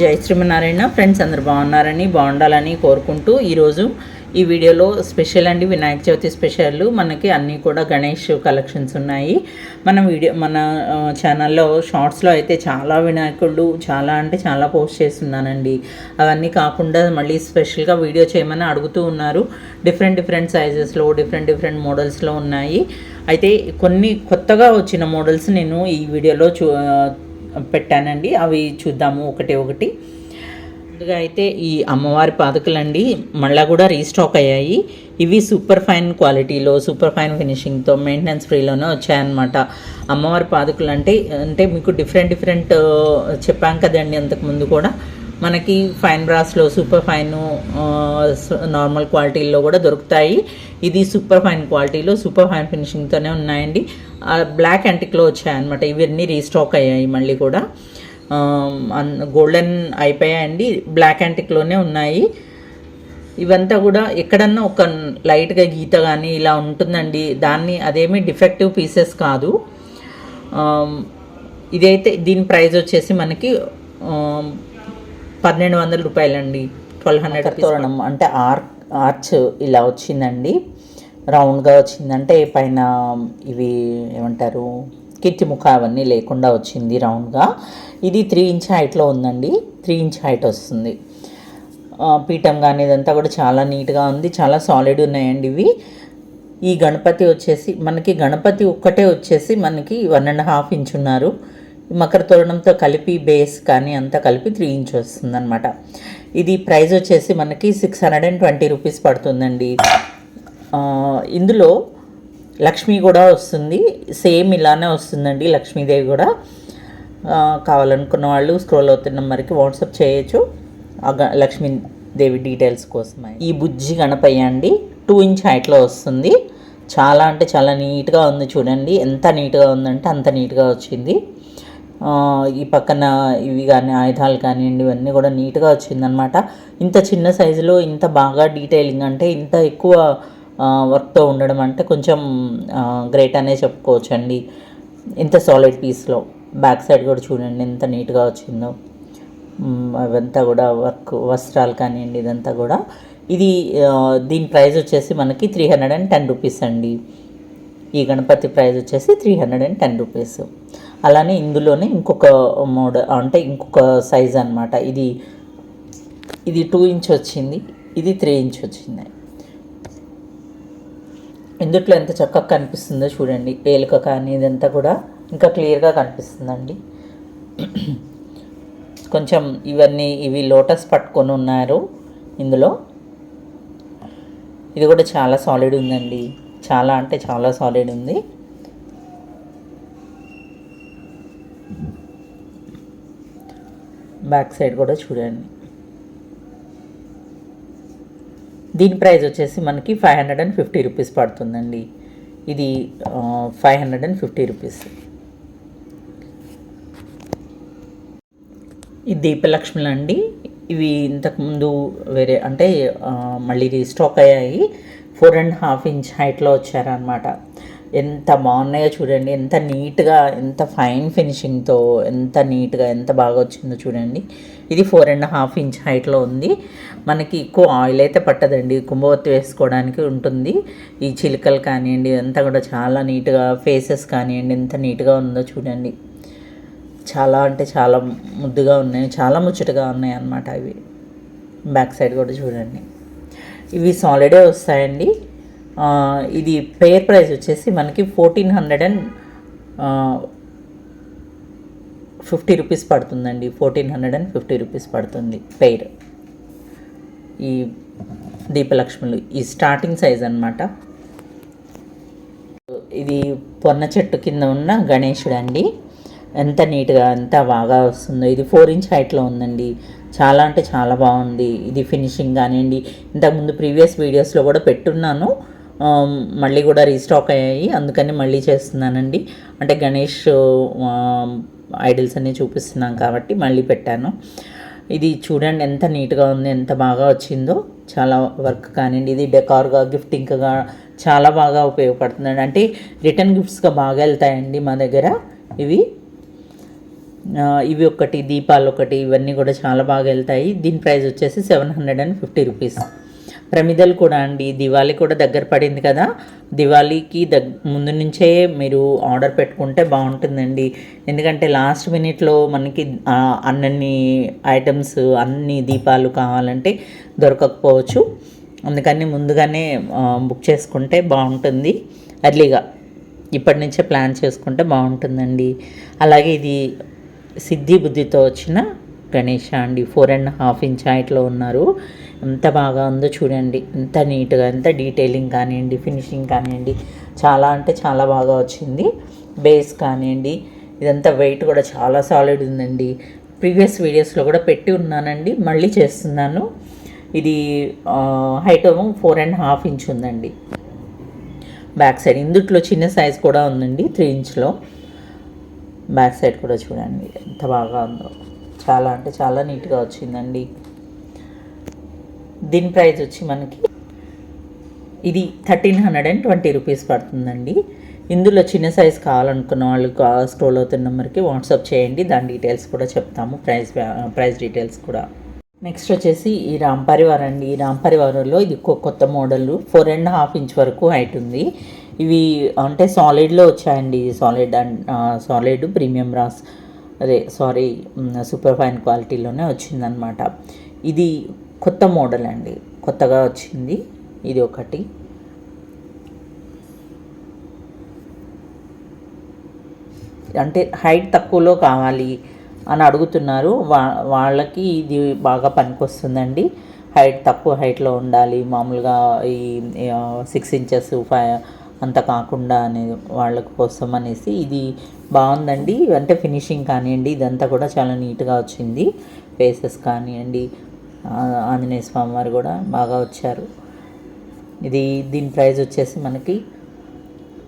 జై శ్రీమనారాయణ ఫ్రెండ్స్ అందరు బాగున్నారని బాగుండాలని కోరుకుంటూ ఈరోజు ఈ వీడియోలో స్పెషల్ అండి వినాయక చవితి స్పెషల్ మనకి అన్నీ కూడా గణేష్ కలెక్షన్స్ ఉన్నాయి. మన వీడియో మన ఛానల్లో షార్ట్స్లో అయితే చాలా వినాయకుడు చాలా అంటే చాలా పోస్ట్ చేస్తున్నానండి. అవన్నీ కాకుండా మళ్ళీ స్పెషల్గా వీడియో చేయమని అడుగుతూ ఉన్నారు. డిఫరెంట్ డిఫరెంట్ సైజెస్లో డిఫరెంట్ డిఫరెంట్ మోడల్స్లో ఉన్నాయి. అయితే కొన్ని కొత్తగా వచ్చిన మోడల్స్ నేను ఈ వీడియోలో చూ పెట్టానండి. అవి చూద్దాము ఒకటి ఒకటి. ముందుగా అయితే ఈ అమ్మవారి పాదుకలండి. మళ్ళీ కూడా రీస్టాక్ అయ్యాయి. ఇవి సూపర్ ఫైన్ క్వాలిటీలో సూపర్ ఫైన్ ఫినిషింగ్తో మెయింటెనెన్స్ ఫ్రీలోనే వచ్చాయన్నమాట. అమ్మవారి పాదుకలు అంటే అంటే మీకు డిఫరెంట్ డిఫరెంట్ చెప్పాం కదండి అంతకుముందు కూడా. మనకి ఫైన్ బ్రాస్లో సూపర్ ఫైన్ నార్మల్ క్వాలిటీల్లో కూడా దొరుకుతాయి. ఇది సూపర్ ఫైన్ క్వాలిటీలో సూపర్ ఫైన్ ఫినిషింగ్తోనే ఉన్నాయండి. బ్లాక్ యాంటిక్లో వచ్చాయన్నమాట. ఇవన్నీ రీస్టాక్ అయ్యాయి మళ్ళీ కూడా. గోల్డెన్ అయిపోయాయండి. బ్లాక్ యాంటిక్లోనే ఉన్నాయి. ఇవంతా కూడా ఎక్కడన్నా ఒక లైట్గా గీత కానీ ఇలా ఉంటుందండి. దాన్ని అదేమి డిఫెక్టివ్ పీసెస్ కాదు. ఇదైతే దీని ప్రైస్ వచ్చేసి మనకి పన్నెండు వందల రూపాయలండి. ట్వెల్వ్ హండ్రెడ్ తోరణం అంటే ఆర్ ఆర్చ్ ఇలా వచ్చిందండి. రౌండ్గా వచ్చిందంటే పైన ఇవి ఏమంటారు కిట్టి ముఖ అవన్నీ లేకుండా వచ్చింది రౌండ్గా. ఇది త్రీ ఇంచ్ హైట్లో ఉందండి. త్రీ ఇంచ్ హైట్ వస్తుంది. పీఠం కానీ ఇదంతా కూడా చాలా నీట్గా ఉంది. చాలా సాలిడ్ ఉన్నాయండి ఇవి. ఈ గణపతి వచ్చేసి మనకి గణపతి ఒక్కటే వచ్చేసి మనకి వన్ అండ్ హాఫ్ ఇంచ్ ఉన్నారు మకర తోరణంతో కలిపి బేస్ కానీ అంతా కలిపి త్రీ ఇంచ్ వస్తుంది అనమాట ఇది ప్రైస్ వచ్చేసి మనకి six hundred and twenty rupees పడుతుందండి. ఇందులో లక్ష్మి కూడా వస్తుంది. సేమ్ ఇలానే వస్తుందండి లక్ష్మీదేవి కూడా. కావాలనుకున్న వాళ్ళు స్క్రోల్ అవుతున్న నెంబర్కి వాట్సాప్ చేయొచ్చు. ఆ గ- లక్ష్మీదేవి డీటెయిల్స్ కోసమే. ఈ బుజ్జి గణపయ్య అండి టూ ఇంచ్ హైట్లో వస్తుంది. చాలా అంటే చాలా నీట్గా ఉంది చూడండి. ఎంత నీట్గా ఉందంటే అంత నీట్గా వచ్చింది. ఈ పక్కన ఇవి కానీ ఆయుధాలు కానివ్వండి ఇవన్నీ కూడా నీట్గా వచ్చిందనమాట ఇంత చిన్న సైజులో ఇంత బాగా డీటెయిలింగ్ అంటే ఇంత ఎక్కువ వర్క్తో ఉండడం అంటే కొంచెం గ్రేట్ అనే చెప్పుకోవచ్చండి. ఇంత సాలిడ్ పీస్లో బ్యాక్ సైడ్ కూడా చూడండి ఎంత నీట్గా వచ్చిందో. అవంతా కూడా వర్క్ వస్త్రాలు కానివ్వండి ఇదంతా కూడా. ఇది దీని ప్రైస్ వచ్చేసి మనకి three hundred and ten rupees అండి. ఈ గణపతి ప్రైస్ వచ్చేసి three hundred and ten rupees అలానే ఇందులోనే ఇంకొక మోడల్ అంటే ఇంకొక సైజ్ అనమాట ఇది ఇది టూ ఇంచ్ వచ్చింది ఇది త్రీ ఇంచ్ వచ్చింది. ఇందుట్లో ఎంత చక్కగా కనిపిస్తుందో చూడండి. పేలుక కానీ ఇదంతా కూడా ఇంకా క్లియర్గా కనిపిస్తుందండి. కొంచెం ఇవన్నీ ఇవి లోటస్ పట్టుకొని ఉన్నారు ఇందులో. ఇది కూడా చాలా సాలిడ్ ఉందండి. చాలా అంటే చాలా సాలిడ్ ఉంది. బ్యాక్ సైడ్ కూడా చూడండి. దీని ప్రైస్ వచ్చేసి మనకి five hundred and fifty rupees పడుతుందండి. ఇది five hundred and fifty rupees. ఈ దీపలక్ష్ములు అండి. ఇవి ఇంతకుముందు వేరే అంటే మళ్ళీ మళ్ళీ రీస్టాక్ అయ్యాయి. ఫోర్ అండ్ హాఫ్ ఇంచ్ హైట్లో వచ్చారనమాట ఎంత బాగున్నాయో చూడండి ఎంత నీట్గా ఎంత ఫైన్ ఫినిషింగ్తో ఎంత నీట్గా ఎంత బాగా వచ్చిందో చూడండి. ఇది ఫోర్ అండ్ హాఫ్ ఇంచ్ హైట్లో ఉంది. మనకి ఎక్కువ ఆయిల్ అయితే పట్టదండి కుంభవత్తి వేసుకోవడానికి ఉంటుంది. ఈ చిలుకలు కానివ్వండి అంతా కూడా చాలా నీట్గా ఫేసెస్ కానివ్వండి ఎంత నీట్గా ఉందో చూడండి. చాలా అంటే చాలా ముద్దుగా ఉన్నాయి చాలా ముచ్చటగా ఉన్నాయి అన్నమాట అవి. బ్యాక్ సైడ్ కూడా చూడండి. ఇవి సాలిడే వస్తాయండి. ఇది పేర్ ప్రైస్ వచ్చేసి మనకి fourteen hundred and fifty rupees పడుతుందండి. Fourteen hundred and fifty rupees పడుతుంది పెయిర్ ఈ దీపలక్ష్ములు ఈ స్టార్టింగ్ సైజ్ అనమాట ఇది పొన్న చెట్టు కింద ఉన్న గణేశుడు అండి. ఎంత నీట్గా ఎంత బాగా వస్తుందో. ఇది ఫోర్ ఇంచ్ హైట్లో ఉందండి. చాలా అంటే చాలా బాగుంది. ఇది ఫినిషింగ్ కానివ్వండి. ఇంతకుముందు ప్రీవియస్ వీడియోస్లో కూడా పెట్టున్నాను. మళ్ళీ కూడా రీస్టాక్ అయ్యాయి. అందుకని మళ్ళీ చేస్తున్నానండి. అంటే గణేష్ ఐడల్స్ అన్నీ చూపిస్తున్నాం కాబట్టి మళ్ళీ పెట్టాను. ఇది చూడండి ఎంత నీట్గా ఉంది ఎంత బాగా వచ్చిందో. చాలా వర్క్ కానివ్వండి. ఇది డెకార్గా గిఫ్టింగ్గా చాలా బాగా ఉపయోగపడుతుందండి. అంటే రిటర్న్ గిఫ్ట్స్గా బాగా వెళ్తాయండి మా దగ్గర. ఇవి ఇవి ఒకటి దీపాలు ఒకటి ఇవన్నీ కూడా చాలా బాగా వెళ్తాయి. దీని ప్రైస్ వచ్చేసి seven hundred and fifty rupees ప్రమిదలు కూడా అండి. దివాళీ కూడా దగ్గర పడింది కదా. దివాళీకి దగ్ ముందు నుంచే మీరు ఆర్డర్ పెట్టుకుంటే బాగుంటుందండి. ఎందుకంటే లాస్ట్ మినిట్లో మనకి అన్నన్ని ఐటమ్స్ అన్ని దీపాలు కావాలంటే దొరకకపోవచ్చు. అందుకని ముందుగానే బుక్ చేసుకుంటే బాగుంటుంది. అర్లీగా ఇప్పటి నుంచే ప్లాన్ చేసుకుంటే బాగుంటుందండి. అలాగే ఇది సిద్ధి బుద్ధితో వచ్చిన గణేష అండి. ఫోర్ అండ్ హాఫ్ ఇంచ్ హైట్లో ఉన్నారు. ఎంత బాగా ఉందో చూడండి. ఎంత నీట్గా ఎంత డీటెయిలింగ్ కానివ్వండి ఫినిషింగ్ కానివ్వండి. చాలా అంటే చాలా బాగా వచ్చింది. బేస్ కానివ్వండి. ఇదంతా వెయిట్ కూడా చాలా సాలిడ్ ఉందండి. ప్రీవియస్ వీడియోస్లో కూడా పెట్టి ఉన్నానండి. మళ్ళీ చేస్తున్నాను. ఇది హైట్ ఏమో ఫోర్ అండ్ హాఫ్ ఇంచ్ ఉందండి. బ్యాక్ సైడ్ ఇందుట్లో చిన్న సైజ్ కూడా ఉందండి. త్రీ ఇంచ్లో బ్యాక్ సైడ్ కూడా చూడండి. ఎంత బాగా ఉందో. చాలా అంటే చాలా నీట్గా వచ్చిందండి. దీని ప్రైస్ వచ్చి మనకి ఇది thirteen hundred and twenty rupees పడుతుందండి. ఇందులో చిన్న సైజ్ కావాలనుకున్న వాళ్ళు స్క్రోల్ అవుతున్న నెంబర్కి వాట్సాప్ చేయండి. దాని డీటెయిల్స్ కూడా చెప్తాము ప్రైస్ ప్రైస్ డీటెయిల్స్ కూడా. నెక్స్ట్ వచ్చేసి ఈ రామ్ అండి. ఈ రాంపరివారంలో ఇది కొ- కొత్త model four and half inch వరకు హైట్ ఉంది. ఇవి అంటే సాలిడ్లో వచ్చాయండి. Solid and solid premium brass అదే సారీ సూపర్ ఫైన్ క్వాలిటీలోనే వచ్చిందనమాట ఇది కొత్త మోడల్ అండి. కొత్తగా వచ్చింది. ఇది ఒకటి. అంటే హైట్ తక్కువలో కావాలి అని అడుగుతున్నారు. వా వాళ్ళకి ఇది బాగా పనికొస్తుందండి. హైట్ తక్కువ హైట్లో ఉండాలి. మామూలుగా ఈ సిక్స్ ఇంచెస్ ఫైవ్ అంత కాకుండా అనే వాళ్ళ కోసం అనేసి ఇది బాగుందండి. అంటే ఫినిషింగ్ కానివ్వండి ఇదంతా కూడా చాలా నీట్గా వచ్చింది. ఫేసెస్ కానివ్వండి ఆంజనేయ స్వామి వారు కూడా బాగా వచ్చారు. ఇది దీని ప్రైస్ వచ్చేసి మనకి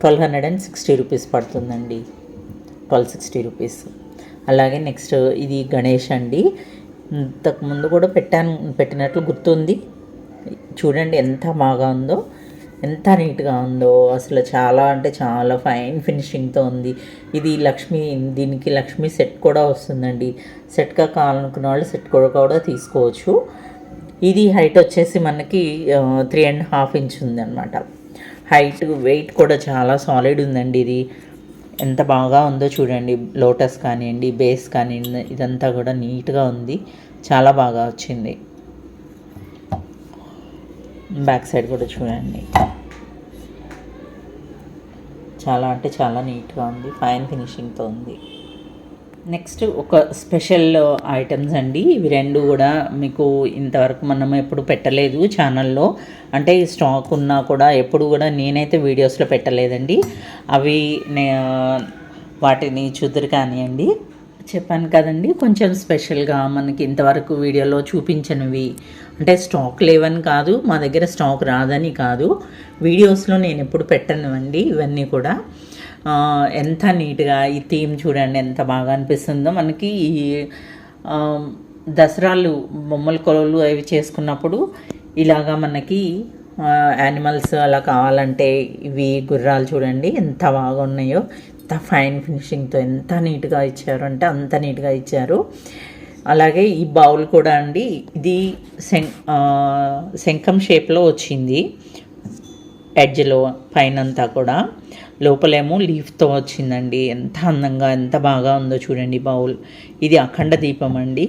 twelve hundred and sixty rupees పడుతుందండి. Twelve sixty rupees. అలాగే నెక్స్ట్ ఇది గణేష్ అండి. ఇంతకు ముందు కూడా పెట్టాను పెట్టినట్లు గుర్తుంది. చూడండి ఎంత బాగా ఉందో. ఎంత నీట్గా ఉందో. అసలు చాలా అంటే చాలా ఫైన్ ఫినిషింగ్తో ఉంది. ఇది లక్ష్మి దీనికి లక్ష్మి సెట్ కూడా వస్తుందండి. సెట్గా కావాలనుకున్న వాళ్ళు సెట్ కూడా కూడా తీసుకోవచ్చు. ఇది హైట్ వచ్చేసి మనకి త్రీ అండ్ హాఫ్ ఇంచ్ ఉందన్నమాట. హైట్ వెయిట్ కూడా చాలా సాలిడ్ ఉందండి ఇది. ఎంత బాగా ఉందో చూడండి. లోటస్ కానివ్వండి బేస్ కానివ్వండి ఇదంతా కూడా నీట్గా ఉంది. చాలా బాగా వచ్చింది. బ్యాక్ సైడ్ కూడా చూడండి. చాలా అంటే చాలా నీట్గా ఉంది ఫైన్ ఫినిషింగ్తో ఉంది. నెక్స్ట్ ఒక స్పెషల్ ఐటమ్స్ అండి. ఇవి రెండు కూడా మీకు ఇంతవరకు మనం ఎప్పుడు పెట్టలేదు ఛానల్లో. అంటే స్టాక్ ఉన్నా కూడా ఎప్పుడు కూడా నేనైతే వీడియోస్లో పెట్టలేదండి. అవి నే వాటిని చూద్దరు కానివ్వండి చెప్పాను కదండి కొంచెం స్పెషల్గా మనకి ఇంతవరకు వీడియోలో చూపించనివి. అంటే స్టాక్ లేవని కాదు మా దగ్గర స్టాక్ రాదని కాదు. వీడియోస్లో నేను ఎప్పుడు పెట్టను అండి ఇవన్నీ కూడా. ఎంత నీట్గా ఈ థీమ్ చూడండి ఎంత బాగా అనిపిస్తుందో. మనకి ఈ దసరాలు బొమ్మల కొలలు అవి చేసుకున్నప్పుడు ఇలాగా మనకి యానిమల్స్ అలా కావాలంటే ఇవి గుర్రాలు చూడండి ఎంత బాగున్నాయో. ఎంత ఫైన్ ఫినిషింగ్తో ఎంత నీట్గా ఇచ్చారు అంటే అంత నీట్గా ఇచ్చారు. అలాగే ఈ బౌల్ కూడా అండి ఇది శం శంఖం షేప్లో వచ్చింది. ఎడ్జ్లో పైన అంతా కూడా. లోపలేమో లీఫ్తో వచ్చిందండి. ఎంత అందంగా ఎంత బాగా ఉందో చూడండి బౌల్ ఇది అఖండ దీపం అండి.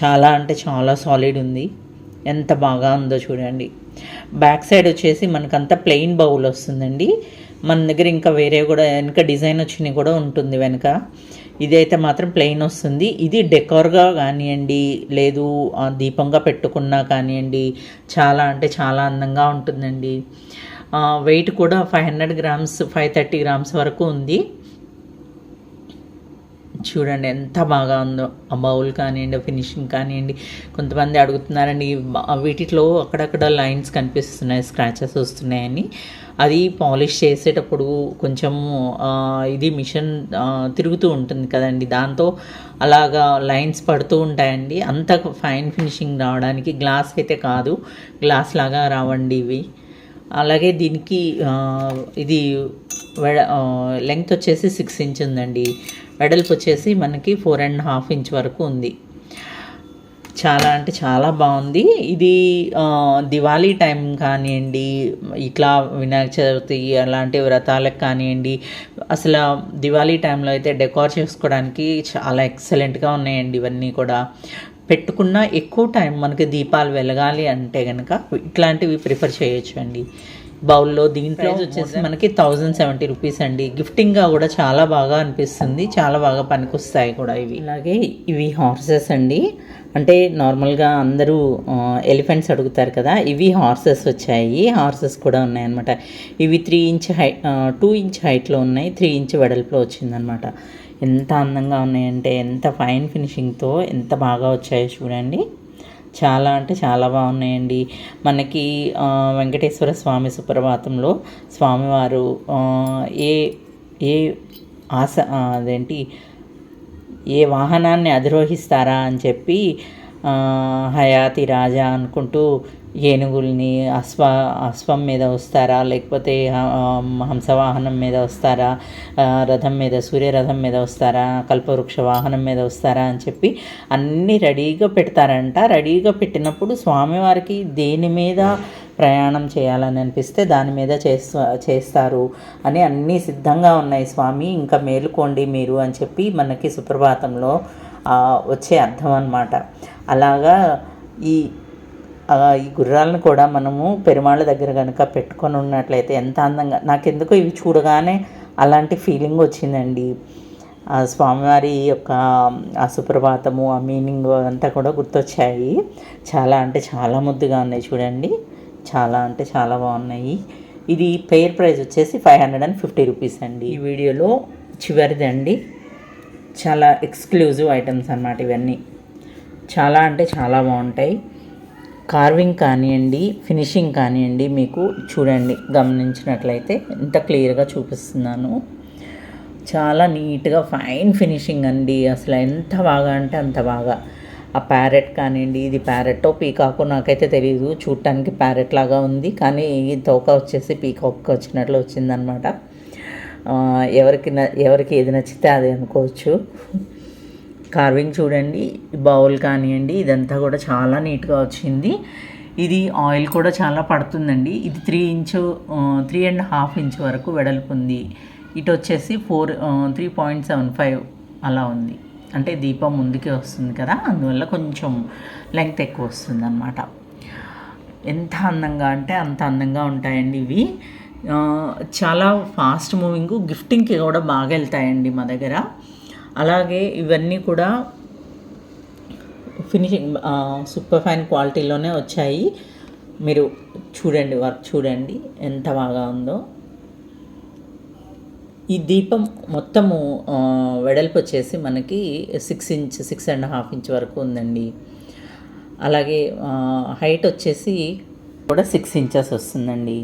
చాలా అంటే చాలా సాలిడ్ ఉంది. ఎంత బాగా ఉందో చూడండి. బ్యాక్ సైడ్ వచ్చేసి మనకంతా ప్లెయిన్ బౌల్ వస్తుందండి. మన దగ్గర ఇంకా వేరే కూడా వెనక డిజైన్ వచ్చినవి కూడా ఉంటుంది వెనక. ఇదైతే మాత్రం ప్లెయిన్ వస్తుంది. ఇది డెకోర్గా కానివ్వండి లేదు దీపంగా పెట్టుకున్నా కానివ్వండి చాలా అంటే చాలా అందంగా ఉంటుందండి. వెయిట్ కూడా five hundred grams five thirty grams వరకు ఉంది. చూడండి ఎంత బాగా ఉందో. ఆ బౌల్ కానివ్వండి ఫినిషింగ్ కానివ్వండి కొంతమంది అడుగుతున్నారండి వీటిలో అక్కడక్కడ లైన్స్ కనిపిస్తున్నాయి స్క్రాచెస్ వస్తున్నాయని. అది పాలిష్ చేసేటప్పుడు కొంచెం ఇది మిషన్ తిరుగుతూ ఉంటుంది కదండి. దాంతో అలాగా లైన్స్ పడుతూ ఉంటాయండి. అంత ఫైన్ ఫినిషింగ్ రావడానికి గ్లాస్ అయితే కాదు. గ్లాస్ లాగా రావండి ఇవి. అలాగే దీనికి ఇది ఇది లెంగ్త్ వచ్చేసి సిక్స్ ఇంచ్ ఉందండి. వెడల్పు వచ్చేసి మనకి ఫోర్ అండ్ హాఫ్ ఇంచ్ వరకు ఉంది. చాలా అంటే చాలా బాగుంది. ఇది దివాళీ టైం కానివ్వండి ఇట్లా వినాయక చవితి అలాంటి వ్రతాలకు కానివ్వండి అసలు దివాళీ టైంలో అయితే డెకార్ చేసుకోవడానికి చాలా ఎక్సలెంట్గా ఉన్నాయండి ఇవన్నీ కూడా. పెట్టుకున్న ఎక్కువ టైం మనకి దీపాలు వెలగాలి అంటే కనుక ఇట్లాంటివి ప్రిఫర్ చేయొచ్చు అండి బౌల్లో దీంట్లో వచ్చేసి మనకి థౌజండ్ సెవెంటీ రూపీస్ అండి. గిఫ్టింగ్గా కూడా చాలా బాగా అనిపిస్తుంది. చాలా బాగా పనికొస్తాయి కూడా ఇవి. అలాగే ఇవి హార్సెస్ అండి. అంటే నార్మల్గా అందరూ ఎలిఫెంట్స్ అడుగుతారు కదా ఇవి హార్సెస్ వచ్చాయి. హార్సెస్ కూడా ఉన్నాయన్నమాట. ఇవి three inch high two inch హైట్లో ఉన్నాయి. త్రీ ఇంచ్ వెడల్పులో వచ్చిందనమాట ఎంత అందంగా ఉన్నాయంటే ఎంత ఫైన్ ఫినిషింగ్తో ఎంత బాగా వచ్చాయో చూడండి. చాలా అంటే చాలా బాగున్నాయండి. మనకి వెంకటేశ్వర స్వామి సుప్రభాతంలో స్వామివారు ఏ ఏ ఆస అదేంటి ఏ వాహనాన్ని అధిరోహిస్తారా అని చెప్పి హయాతి రాజా అనుకుంటూ ఏనుగుల్ని అశ్వ అశ్వం మీద వస్తారా? లేకపోతే హంసవాహనం మీద వస్తారా? రథం మీద సూర్యరథం మీద వస్తారా? కల్పవృక్ష వాహనం మీద వస్తారా అని చెప్పి అన్నీ రెడీగా పెడతారంట. రెడీగా పెట్టినప్పుడు స్వామివారికి దేని మీద ప్రయాణం చేయాలని అనిపిస్తే దాని మీద చేస్తా చేస్తారు అని అన్నీ సిద్ధంగా ఉన్నాయి. స్వామి ఇంకా మేలుకోండి మీరు అని చెప్పి మనకి సుప్రభాతంలో వచ్చే అర్థం అనమాట అలాగా ఈ ఈ గుర్రాలను కూడా మనము పెరుమాళ్ళ దగ్గర కనుక పెట్టుకొని ఉన్నట్లయితే ఎంత అందంగా నాకెందుకో ఇవి చూడగానే అలాంటి ఫీలింగ్ వచ్చిందండి. ఆ స్వామివారి యొక్క ఆ సుప్రభాతము ఆ మీనింగ్ అంతా కూడా గుర్తొచ్చాయి. చాలా అంటే చాలా ముద్దుగా ఉన్నాయి చూడండి. చాలా అంటే చాలా బాగున్నాయి. ఇది పెయిర్ ప్రైస్ వచ్చేసి five hundred and fifty rupees అండి. ఈ వీడియోలో చివరిదండి. చాలా ఎక్స్క్లూజివ్ ఐటమ్స్ అన్నమాట ఇవన్నీ. చాలా అంటే చాలా బాగుంటాయి. కార్వింగ్ కానివ్వండి ఫినిషింగ్ కానివ్వండి మీకు చూడండి గమనించినట్లయితే ఎంత క్లియర్గా చూపిస్తున్నాను. చాలా నీట్గా ఫైన్ ఫినిషింగ్ అండి. అసలు ఎంత బాగా అంటే అంత బాగా. ఆ ప్యారెట్ కానివ్వండి ఇది ప్యారెట్టో పీకాకో నాకైతే తెలియదు చూడటానికి ప్యారెట్ లాగా ఉంది. కానీ ఈ తోక వచ్చేసి పీకాక్ వచ్చినట్లు వచ్చిందనమాట ఎవరికి న- ఎవరికి ఏది నచ్చితే అది అనుకోవచ్చు. కార్వింగ్ చూడండి బౌల్ కానివ్వండి ఇదంతా కూడా చాలా నీట్గా వచ్చింది. ఇది ఆయిల్ కూడా చాలా పడుతుందండి. ఇది three inch three and half inch వరకు వెడల్పు ఉంది. ఇటు వచ్చేసి four three point seven five అలా ఉంది. అంటే దీపం ముందుకే వస్తుంది కదా అందువల్ల కొంచెం లెంగ్త్ ఎక్కువ వస్తుంది అనమాట ఎంత అందంగా అంటే అంత అందంగా ఉంటాయండి ఇవి. చాలా ఫాస్ట్ మూవింగ్ గిఫ్టింగ్కి కూడా బాగా వెళ్తాయండి మా దగ్గర. అలాగే ఇవన్నీ కూడా ఫినిషింగ్ సూపర్ ఫైన్ క్వాలిటీలోనే వచ్చాయి. మీరు చూడండి వర్క్ చూడండి ఎంత బాగా ఉందో. ఈ దీపం మొత్తము వెడల్పు వచ్చేసి మనకి six inch six and half inch వరకు ఉందండి. అలాగే హైట్ వచ్చేసి కూడా సిక్స్ ఇంచెస్ వస్తుందండి.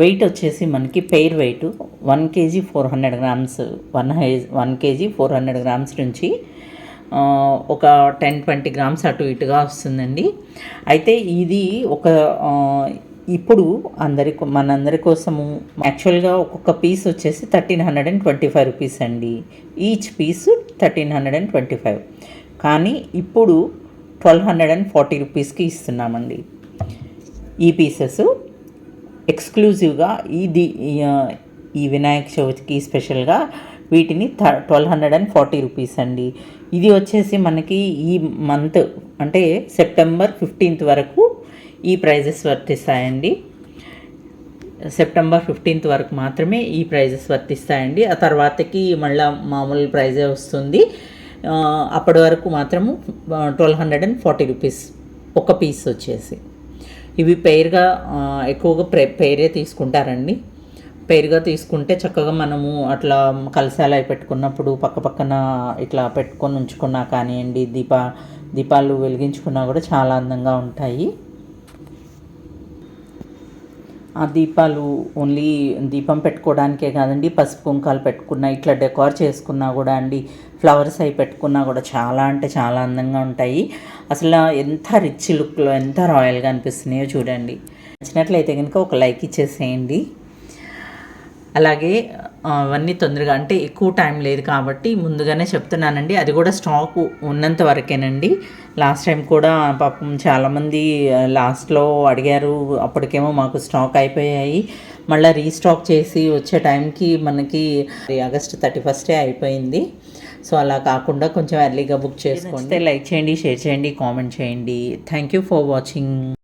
వెయిట్ వచ్చేసి మనకి pair weight one KG four hundred grams one high one KG four hundred grams నుంచి ఒక టెన్ ట్వంటీ గ్రామ్స్ అటు ఇటుగా వస్తుందండి. అయితే ఇది ఒక ఇప్పుడు అందరి మనందరి కోసము యాక్చువల్గా ఒక్కొక్క పీస్ వచ్చేసి thirteen hundred and twenty five rupees అండి. Each piece thirteen hundred and twenty five కానీ ఇప్పుడు ట్వెల్వ్ హండ్రెడ్ అండ్ ఫార్టీ రూపీస్కి ఇస్తున్నామండి. ఈ పీసెస్ ఎక్స్క్లూజివ్గా ఇది ఈ- వినాయక చవితికి స్పెషల్గా వీటిని థ twelve hundred and forty rupees అండి. ఇది వచ్చేసి మనకి ఈ మంత్ అంటే సెప్టెంబర్ ఫిఫ్టీన్త్ వరకు ఈ ప్రైజెస్ వర్తిస్తాయండి. సెప్టెంబర్ ఫిఫ్టీన్త్ వరకు మాత్రమే ఈ ప్రైజెస్ వర్తిస్తాయండి. ఆ తర్వాతకి మళ్ళీ మామూలు ప్రైజే వస్తుంది. అప్పటి వరకు మాత్రము twelve hundred and forty rupees ఒక పీస్ వచ్చేసి. ఇవి పేరుగా ఎక్కువగా ప్రే పేరే తీసుకుంటారండి. పేరుగా తీసుకుంటే చక్కగా మనము అట్లా కలశాలు అవి పెట్టుకున్నప్పుడు పక్క పక్కన ఇట్లా పెట్టుకొని ఉంచుకున్నా కానివ్వండి దీప దీపాలు వెలిగించుకున్నా కూడా చాలా అందంగా ఉంటాయి. ఆ దీపాలు ఓన్లీ దీపం పెట్టుకోవడానికే కాదండి పసుపు కుంకాలు పెట్టుకున్నా ఇట్లా డెకార్ చేసుకున్నా కూడా అండి ఫ్లవర్స్ అవి పెట్టుకున్నా కూడా చాలా అంటే చాలా అందంగా ఉంటాయి. అసలు ఎంత రిచ్ లుక్లో ఎంత రాయల్గా అనిపిస్తున్నాయో చూడండి. నచ్చినట్లయితే కనుక ఒక లైక్ ఇచ్చేసేయండి. అలాగే అవన్నీ తొందరగా అంటే ఎక్కువ టైం లేదు కాబట్టి ముందుగానే చెప్తున్నానండి. అది కూడా స్టాక్ ఉన్నంత వరకేనండి. లాస్ట్ టైం కూడా పాపం చాలామంది లాస్ట్లో అడిగారు అప్పటికేమో మాకు స్టాక్ అయిపోయాయి. మళ్ళీ రీస్టాక్ చేసి వచ్చే టైంకి మనకి ఆగస్ట్ థర్టీ ఫస్టే అయిపోయింది. సో అలా కాకుండా కొంచెం ఎర్లీగా బుక్ చేసుకోండి. లైక్ చేయండి షేర్ చేయండి కామెంట్ చేయండి. Thank you for watching.